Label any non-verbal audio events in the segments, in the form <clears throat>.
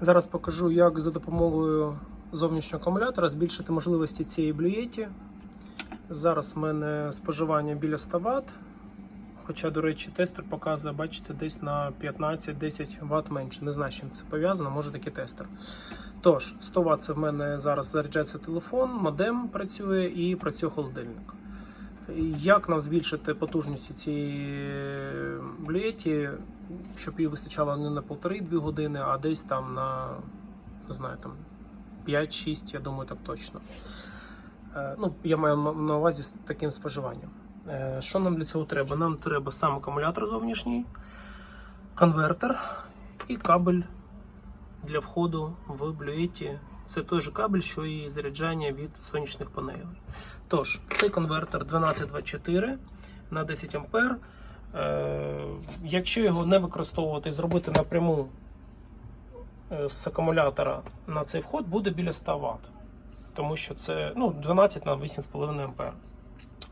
Зараз покажу, як за допомогою зовнішнього акумулятора збільшити можливості цієї блюєті. Зараз в мене споживання біля 100 Вт. Хоча, до речі, тестер показує, бачите, десь на 15-10 Вт менше. Не знаю, з чим це пов'язано, може такий тестер. Тож, 100 Вт це в мене зараз заряджається телефон, модем працює і працює холодильник. Як нам збільшити потужність цієї блюєті, щоб її вистачало не на 1,5-2 години, а десь там на не знаю, там 5-6, я думаю, так точно. Е, Ну, я маю на увазі з таким споживанням. Е, Що нам для цього треба? Нам треба сам акумулятор зовнішній, конвертер і кабель для входу в блюєті. Це той же кабель, що і заряджання від сонячних панелей. Тож, цей конвертер 1224 на 10 ампер. Е, Якщо його не використовувати і зробити напряму е, з акумулятора на цей вход, буде біля 100 Вт. Тому що це ну, 12 на 8,5 ампер.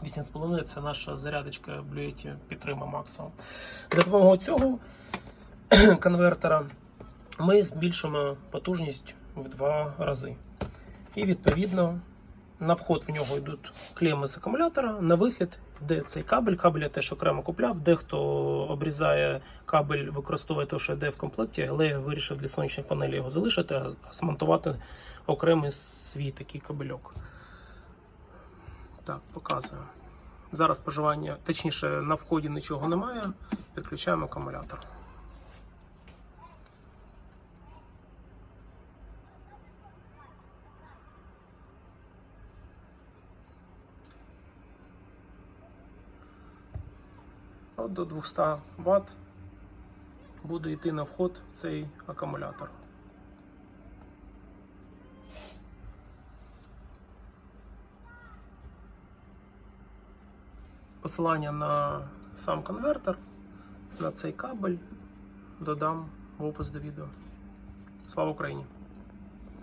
8,5 це наша зарядочка блюєті підтримує максимум. За допомогою цього <clears throat> конвертера ми збільшимо потужність в два рази. І відповідно на вход в нього йдуть клеми з акумулятора, на вихід йде цей кабель. Кабель я теж окремо купляв. Дехто обрізає кабель, використовує те, що йде в комплекті, але я вирішив для сонячних панелей його залишити, а смонтувати окремий свій такий кабельок. Так, показую. Зараз споживання, точніше, на вході нічого немає. Підключаємо акумулятор. От до 200 Вт буде йти на вход в цей акумулятор. Посилання на сам конвертер, на цей кабель додам в опис до відео. Слава Україні!